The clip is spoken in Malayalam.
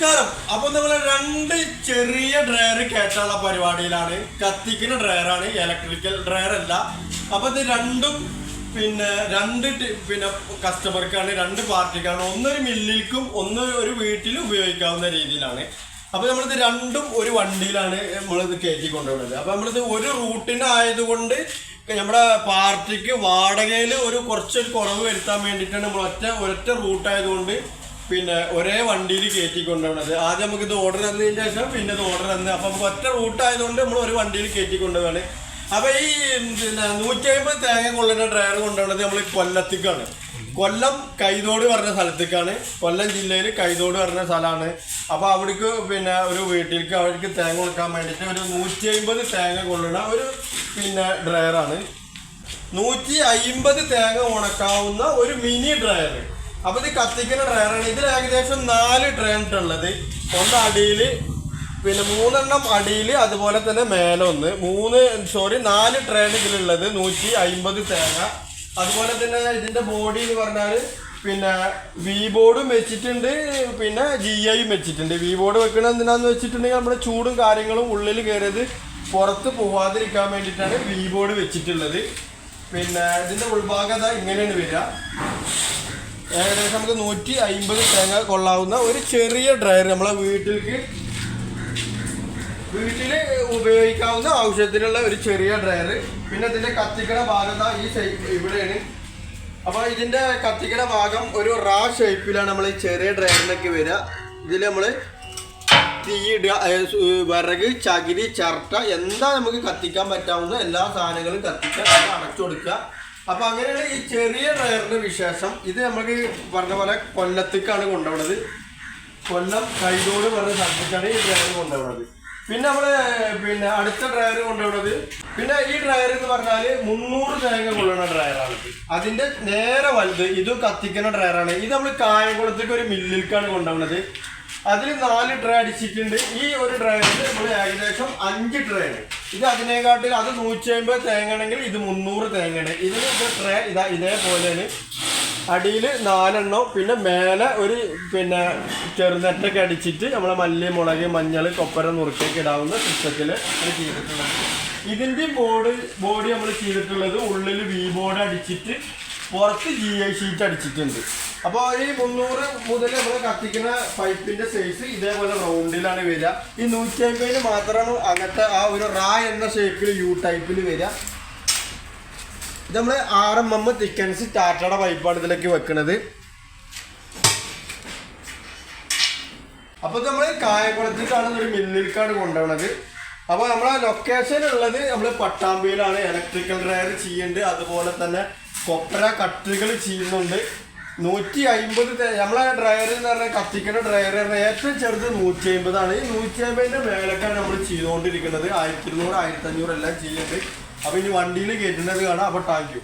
നമസ്കാരം. അപ്പൊ നമ്മൾ രണ്ട് ചെറിയ ഡ്രയർ കയറ്റാനുള്ള പരിപാടിയിലാണ്. കത്തിക്കുന്ന ഡ്രയറാണ് ഇലക്ട്രിക്കൽ ഡ്രയർ അല്ല. അപ്പൊ ഇത് രണ്ടും പിന്നെ രണ്ട് പിന്നെ കസ്റ്റമർക്കാണ് രണ്ട് പാർട്ടിക്കാണ്. ഒന്നൊരു മില്ലിൽക്കും ഒന്ന് ഒരു വീട്ടിൽ ഉപയോഗിക്കാവുന്ന രീതിയിലാണ്. അപ്പൊ നമ്മളിത് രണ്ടും ഒരു വണ്ടിയിലാണ് നമ്മളിത് കയറ്റി കൊണ്ടുപോകുന്നത് അപ്പൊ നമ്മളിത് ഒരു റൂട്ടിന് ആയതുകൊണ്ട് നമ്മുടെ പാർട്ടിക്ക് വാടകയിൽ ഒരു കുറച്ചൊരു കുറവ് വരുത്താൻ വേണ്ടിയിട്ടാണ് നമ്മൾ ഒറ്റ ഒരൊറ്റ റൂട്ടായതുകൊണ്ട് പിന്നെ ഒരേ വണ്ടിയിൽ കയറ്റി കൊണ്ടുപോകണത് ആദ്യം നമുക്ക് ഇത് ഓർഡർ തന്നതിന് ശേഷം പിന്നെ ഇത് ഓർഡർ തന്നെ അപ്പം നമുക്ക് ഒറ്റ റൂട്ടായതുകൊണ്ട് നമ്മൾ ഒരു വണ്ടിയിൽ കയറ്റി കൊണ്ടുപോവാണ് അപ്പം ഈ പിന്നെ നൂറ്റി അമ്പത് തേങ്ങ കൊള്ളുന്ന ഡ്രൈവർ കൊണ്ടുപോകുന്നത് നമ്മൾ കൊല്ലത്തേക്കാണ്. കൊല്ലം കൈതോട് പറഞ്ഞ സ്ഥലത്തേക്കാണ്. കൊല്ലം ജില്ലയിൽ കൈതോട് പറഞ്ഞ സ്ഥലമാണ്. അപ്പോൾ അവിടേക്ക് പിന്നെ ഒരു വീട്ടിലേക്ക് അവർക്ക് തേങ്ങ കൊടുക്കാൻ വേണ്ടിയിട്ട് ഒരു നൂറ്റി അമ്പത് തേങ്ങ കൊള്ളുന്ന ഒരു പിന്നെ ഡ്രയറാണ് നൂറ്റി അയിമ്പത് തേങ്ങ ഉണക്കാവുന്ന ഒരു മിനി ഡ്രയർ അപ്പൊ ഇത് കത്തിക്കുന്ന ഡ്രയറാണ് ഇതിൽ ഏകദേശം നാല് ഡ്രയർ ഉള്ളത്. ഒന്ന് അടിയിൽ പിന്നെ മൂന്നെണ്ണം അടിയിൽ അതുപോലെ തന്നെ മേലെ ഒന്ന്. മൂന്ന് സോറി നാല് ട്രെയിൻ ഇതിലുള്ളത്. നൂറ്റി അയിമ്പത് തേങ്ങ. അതുപോലെ തന്നെ ഇതിന്റെ ബോഡി എന്ന് പറഞ്ഞാൽ പിന്നെ വി ബോർഡും വെച്ചിട്ടുണ്ട്. പിന്നെ ജി ഐയും വെച്ചിട്ടുണ്ട്. വി ബോർഡ് വെക്കണത് എന്തിനാന്ന് വെച്ചിട്ടുണ്ടെങ്കിൽ നമ്മുടെ ചൂടും കാര്യങ്ങളും ഉള്ളിൽ കയറിയത് പുറത്ത് പോവാതിരിക്കാൻ വേണ്ടിയിട്ടാണ് വി ബോർഡ് വെച്ചിട്ടുള്ളത്. പിന്നെ ഇതിന്റെ ഉൾഭാഗത ഇങ്ങനെയാണ് വരിക. ഏകദേശം നമുക്ക് നൂറ്റി അയിമ്പത് തേങ്ങ കൊള്ളാവുന്ന ഒരു ചെറിയ ഡ്രയർ നമ്മളെ വീട്ടിലേക്ക് വീട്ടിൽ ഉപയോഗിക്കാവുന്ന ആവശ്യത്തിനുള്ള ഒരു ചെറിയ ഡ്രയർ പിന്നെ ഇതിന്റെ കത്തിക്കണ ഭാഗം ഈ ഇവിടെയാണ്. അപ്പോൾ ഇതിന്റെ കത്തിക്കണ ഭാഗം ഒരു റാ ഷേപ്പിലാണ് നമ്മൾ ഈ ചെറിയ ഡ്രയറിനൊക്കെ വരിക. ഇതിൽ നമ്മൾ തീയിടുക വിറക് ചകിരി ചർട്ട എന്താ നമുക്ക് കത്തിക്കാൻ പറ്റാവുന്ന എല്ലാ സാധനങ്ങളും കത്തിക്കാൻ അടച്ചു കൊടുക്കുക. അപ്പൊ അങ്ങനെയാണ് ഈ ചെറിയ ഡ്രയറിന്റെ വിശേഷം. ഇത് നമുക്ക് പറഞ്ഞ പോലെ കൊല്ലത്തേക്കാണ് കൊണ്ടുപോണത് കൊല്ലം കൈതോട് പറഞ്ഞ സ്ഥലത്തേക്കാണ് ഈ ഡ്രയർ കൊണ്ടുപോകുന്നത്. പിന്നെ നമ്മൾ പിന്നെ അടുത്ത ഡ്രയർ കൊണ്ടുപോകുന്നത്. പിന്നെ ഈ ഡ്രയർ എന്ന് പറഞ്ഞാൽ മുന്നൂറ് തേങ്ങ കൊള്ളുന്ന ഡ്രയറാണ് അതിന്റെ നേരെ വലുത് ഇത് കത്തിക്കുന്ന ഡ്രയറാണ് ഇത് നമ്മൾ കായംകുളത്തേക്ക് ഒരു മില്ലിലേക്കാണ് കൊണ്ടുപോകുന്നത്. അതിൽ നാല് ഡ്രയർ അടിച്ചിട്ടുണ്ട്. ഈ ഒരു ഡ്രയറിൽ നമ്മൾ ഏകദേശം അഞ്ച് ഡ്രയർ ഇത് അതിനെക്കാട്ടിൽ അത് നൂറ്റി അമ്പത് തേങ്ങ ആണെങ്കിൽ ഇത് മുന്നൂറ് തേങ്ങയാണ്. ഇതിന് ട്രേ ഇതാ ഇതേപോലെ അടിയിൽ നാലെണ്ണം പിന്നെ മേലെ ഒരു പിന്നെ ചെറുനെറ്റൊക്കെ അടിച്ചിട്ട് നമ്മളെ മല്ലി മുളക് മഞ്ഞൾ കൊപ്പര നുറുക്കൊക്കെ ഇടാവുന്ന സിസ്റ്റത്തിൽ ചെയ്തിട്ടുള്ളത്. ഇതിന്റെ ബോർഡ് ബോഡി നമ്മൾ ചെയ്തിട്ടുള്ളത് ഉള്ളിൽ വി ബോർഡ് അടിച്ചിട്ട് പുറത്ത് ജി ഐ ഷീറ്റ് അടിച്ചിട്ടുണ്ട്. അപ്പോൾ ഈ മുന്നൂറ് മുതൽ നമ്മൾ കത്തിക്കുന്ന പൈപ്പിന്റെ സൈസ് ഇതേപോലെ റൗണ്ടിലാണ് വരിക. ഈ നൂറ്റി അമ്പതിന് മാത്രമാണ് അങ്ങനത്തെ ആ ഒരു റാ എന്ന ഷേപ്പിൽ യു ടൈപ്പിൽ വരിക. ഇത് നമ്മൾ ആർ എം എം തിക്കൻസ് ടാറ്റയുടെ പൈപ്പാണ് ഇതിലേക്ക് വെക്കുന്നത് അപ്പോൾ നമ്മൾ കായംകുളത്തേക്കാണ് ഒരു മില്ലിലേക്കാണ് കൊണ്ടുപോകുന്നത് അപ്പോൾ നമ്മളെ ലൊക്കേഷൻ ഉള്ളത് നമ്മൾ പട്ടാമ്പിയിലാണ്. ഇലക്ട്രിക്കൽ ഡ്രയർ ചെയ്യുന്നുണ്ട് അതുപോലെ തന്നെ കൊപ്ര കട്ടുകൾ ചെയ്യുന്നുണ്ട്. നൂറ്റി അമ്പത് നമ്മളെ ഡ്രയർ എന്ന് പറഞ്ഞാൽ കത്തിക്കുന്ന ഡ്രയർ ഏറ്റവും ചെറുത് നൂറ്റി അമ്പതാണ് ഈ നൂറ്റി അമ്പതിന്റെ മേലൊക്കെയാണ് നമ്മൾ ചെയ്തുകൊണ്ടിരിക്കുന്നത്. ആയിരത്തി ഇരുന്നൂറ് ആയിരത്തി അഞ്ഞൂറ് എല്ലാം ചെയ്യുന്നുണ്ട്. അപ്പോൾ ഇനി വണ്ടിയിൽ കയറ്റുന്നത് കാണാം. അപ്പോൾ താങ്ക് യു